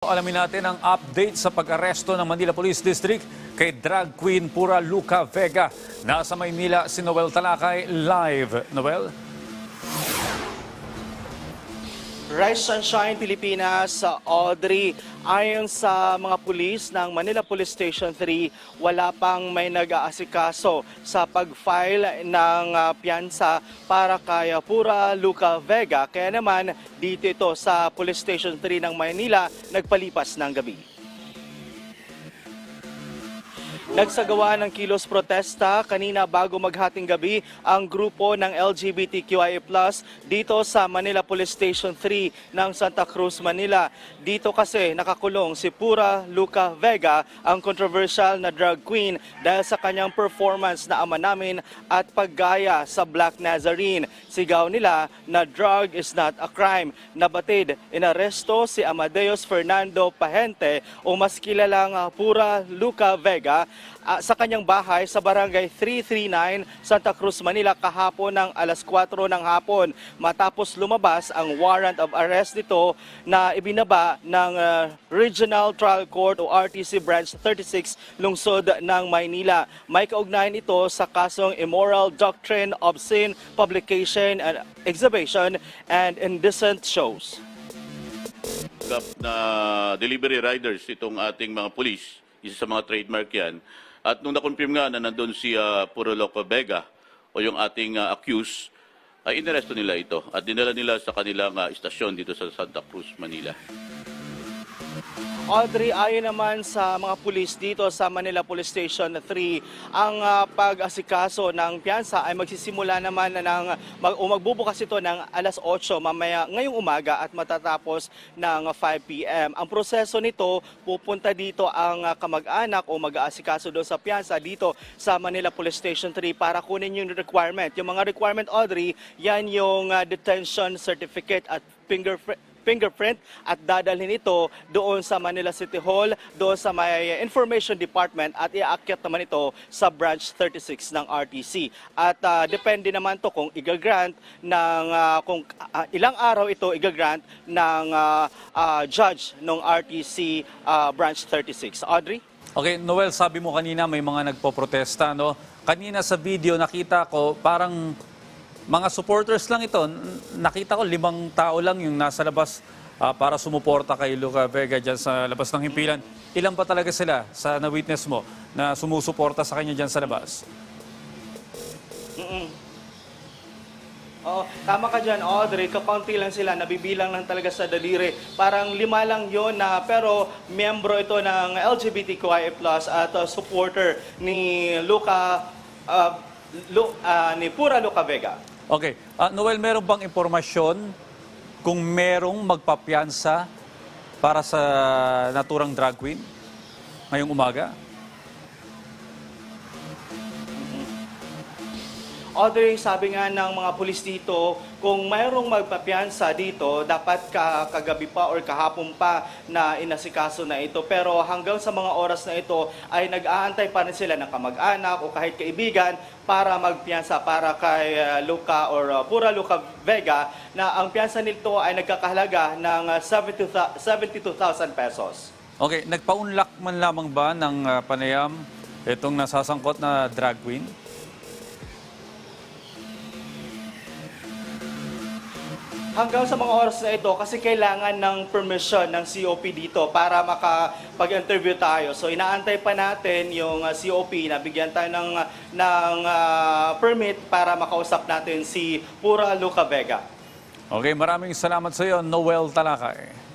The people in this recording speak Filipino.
Alamin natin ang update sa pag-aresto ng Manila Police District kay drag queen Pura Luca Vega. Nasa Maynila si Noel Talakay live. Noel? Rise Sunshine Pilipinas, uh, Audrey. Ayon sa mga pulis ng Manila Police Station 3, wala pang may nag-aasikaso sa pag-file ng uh, piyansa para kay Pura Luca Vega. Kaya naman dito ito sa Police Station 3 ng Manila nagpalipas ng gabi. Nagsagawa ng kilos protesta kanina bago maghating gabi ang grupo ng LGBTQIA+ dito sa Manila Police Station 3 ng Santa Cruz, Manila. Dito kasi nakakulong si Pura Luca Vega, ang controversial na drag queen dahil sa kanyang performance na ama namin at paggaya sa Black Nazarene. Sigaw nila na drug is not a crime. Nabatid, inaresto si Amadeus Fernando Pahente o mas kilalang ah, Pura Luca Vega ah, sa kanyang bahay sa barangay 339 Santa Cruz, Manila kahapon ng alas 4 ng hapon matapos lumabas ang warrant of arrest nito na ibinaba ng ah, Regional Trial Court o RTC Branch 36 lungsod ng Maynila. May kaugnayan ito sa kasong immoral doctrine, obscene publication and exhibition and indecent shows. na delivery riders itong ating mga police, isa sa mga trademark yan. At nung na-confirm nga na nandun si uh, Puro Loco Vega o yung ating ah, accused, ay inaresto nila ito at dinala nila sa kanilang ah, istasyon dito sa Santa Cruz, Manila. Audrey, ayon naman sa mga pulis dito sa Manila Police Station 3, ang ah, pag-asikaso ng piyansa ay magsisimula naman na ng, mag, o magbubukas ito ng alas 8 mamaya ngayong umaga at matatapos ng 5 p.m. Ang proseso nito, pupunta dito ang kamag-anak o mag-aasikaso doon sa piyansa dito sa Manila Police Station 3 para kunin yung requirement. Yung mga requirement, Audrey, yan yung ah, detention certificate at fingerprint fingerprint at dadalhin ito doon sa Manila City Hall, doon sa may Information Department at iaakyat naman ito sa branch 36 ng RTC. At ah, depende naman to kung igagrant ng ah, kung ah, ilang araw ito igagrant ng ah, ah, judge ng RTC ah, branch 36. Audrey? Okay, Noel, sabi mo kanina may mga nagpoprotesta, no? Kanina sa video nakita ko parang mga supporters lang ito. Nakita ko limang tao lang yung nasa labas ah, para sumuporta kay Luca Vega dyan sa labas ng himpilan. Ilan ba talaga sila sa na-witness mo na sumusuporta sa kanya dyan sa labas? Oo, tama ka dyan, Audrey. Kapaunti lang sila, nabibilang lang talaga sa daliri. Parang lima lang yon na, pero miyembro ito ng LGBTQIA+, at uh, supporter ni Luca, uh, Lu- uh, ni Pura Luca Vega. Okay. Ah, Noel, meron bang impormasyon kung merong magpapiansa para sa naturang drag queen ngayong umaga? Audrey, sabi nga ng mga pulis dito, kung mayroong magpapiansa dito, dapat ka, kagabi pa or kahapon pa na inasikaso na ito. Pero hanggang sa mga oras na ito ay nag-aantay pa rin sila ng kamag-anak o kahit kaibigan para magpiansa para kay uh, Luca or uh, Pura Luca Vega na ang piansa nito ay nagkakahalaga ng uh, 72,000 72,000 pesos. Okay, nagpaunlak man lamang ba ng ah, panayam itong nasasangkot na drag queen? Hanggang sa mga oras na ito kasi kailangan ng permission ng COP dito para makapag-interview tayo. So inaantay pa natin yung uh, COP na bigyan tayo ng, ng uh, permit para makausap natin si Pura Luca Vega. Okay, maraming salamat sa iyo, Noel Talakay.